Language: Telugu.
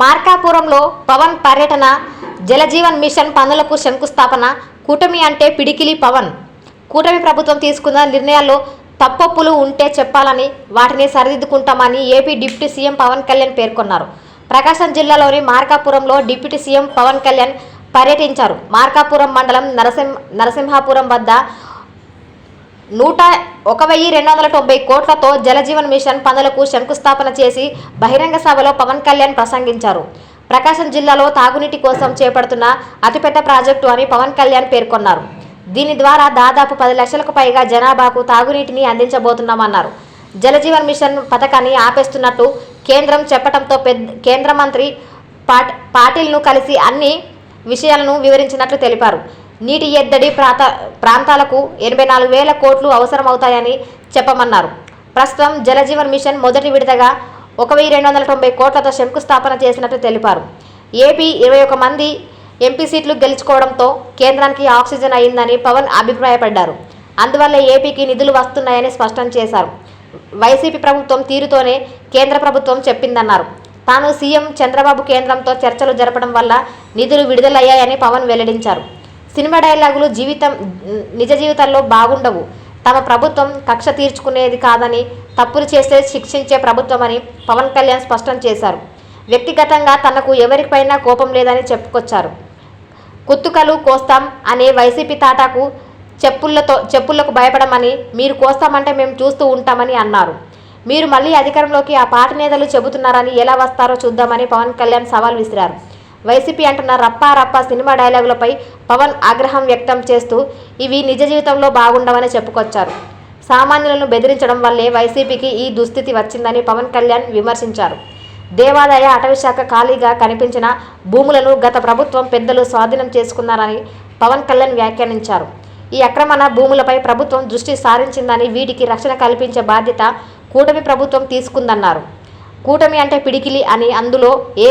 మార్కాపురంలో పవన్ పర్యటన జలజీవన్ మిషన్ పనులకు శంకుస్థాపన కూటమి అంటే పిడికిలి పవన్. కూటమి ప్రభుత్వం తీసుకున్న నిర్ణయాల్లో తప్పొప్పులు ఉంటే చెప్పాలని వాటిని సరిదిద్దుకుంటామని AP deputy CM Pawan Kalyan పేర్కొన్నారు. ప్రకాశం జిల్లాలోని మార్కాపురంలో డిప్యూటీ సీఎం పవన్ కళ్యాణ్ పర్యటించారు. మార్కాపురం మండలం నరసింహ నరసింహాపురం వద్ద నూట ఒక వెయ్యి రెండు వందల తొంభై కోట్లతో జలజీవన్ మిషన్ పనులకు శంకుస్థాపన చేసి బహిరంగ సభలో పవన్ కళ్యాణ్ ప్రసంగించారు. ప్రకాశం జిల్లాలో తాగునీటి కోసం చేపడుతున్న అతిపెద్ద ప్రాజెక్టు అని పవన్ కళ్యాణ్ పేర్కొన్నారు. దీని ద్వారా దాదాపు పది లక్షలకు పైగా జనాభాకు తాగునీటిని అందించబోతున్నామన్నారు. జలజీవన్ మిషన్ పథకాన్ని ఆపేస్తున్నట్టు కేంద్రం చెప్పడంతో పెద్ద కేంద్ర మంత్రి పాట్ పాటిల్ను కలిసి అన్ని విషయాలను వివరించినట్లు తెలిపారు. నీటి ఎద్దడి ప్రాంత ప్రాంతాలకు ఎనభై నాలుగు వేల కోట్లు అవసరమవుతాయని చెప్పమన్నారు. ప్రస్తుతం జలజీవన్ మిషన్ మొదటి విడతగా ఒక వెయ్యి రెండు వందల తొంభై కోట్లతో శంకుస్థాపన చేసినట్లు తెలిపారు. ఏపీ ఇరవై ఒక మంది ఎంపీ సీట్లు గెలుచుకోవడంతో కేంద్రానికి ఆక్సిజన్ అయిందని పవన్ అభిప్రాయపడ్డారు. అందువల్ల ఏపీకి నిధులు వస్తున్నాయని స్పష్టం చేశారు. వైసీపీ ప్రభుత్వం తీరుతోనే కేంద్ర ప్రభుత్వం చెప్పిందన్నారు. తాను సీఎం చంద్రబాబు కేంద్రంతో చర్చలు జరపడం వల్ల నిధులు విడుదలయ్యాయని పవన్ వెల్లడించారు. సినిమా డైలాగులు జీవితం నిజ జీవితాల్లో బాగుండవు. తమ ప్రభుత్వం కక్ష తీర్చుకునేది కాదని తప్పులు చేస్తే శిక్షించే ప్రభుత్వమని పవన్ కళ్యాణ్ స్పష్టం చేశారు. వ్యక్తిగతంగా తనకు ఎవరిపైనా కోపం లేదని చెప్పుకొచ్చారు. కుత్తుకలు కోస్తాం అనే వైసీపీ తాటాకు చెప్పులతో చెప్పులకు భయపడమని మీరు కోస్తామంటే మేము చూస్తూ ఉంటామని అన్నారు. మీరు మళ్ళీ అధికారంలోకి ఆ పార్టీ నేతలు చెబుతున్నారని ఎలా వస్తారో చూద్దామని పవన్ కళ్యాణ్ సవాల్ విసిరారు. వైసీపీ అంటున్న రప్పా రప్పా సినిమా డైలాగులపై పవన్ ఆగ్రహం వ్యక్తం చేస్తూ ఇవి నిజ జీవితంలో బాగుండవని చెప్పుకొచ్చారు. సామాన్యులను బెదిరించడం వల్లే వైసీపీకి ఈ దుస్థితి వచ్చిందని పవన్ కళ్యాణ్ విమర్శించారు. దేవాదాయ అటవీశాఖ ఖాళీగా కనిపించిన భూములను గత ప్రభుత్వం పెద్దలు స్వాధీనం చేసుకున్నారని పవన్ కళ్యాణ్ వ్యాఖ్యానించారు. ఈ అక్రమణ భూములపై ప్రభుత్వం దృష్టి సారించిందని వీటికి రక్షణ కల్పించే బాధ్యత కూటమి ప్రభుత్వం తీసుకుందన్నారు. కూటమి అంటే పిడికిలి అని అందులో ఏ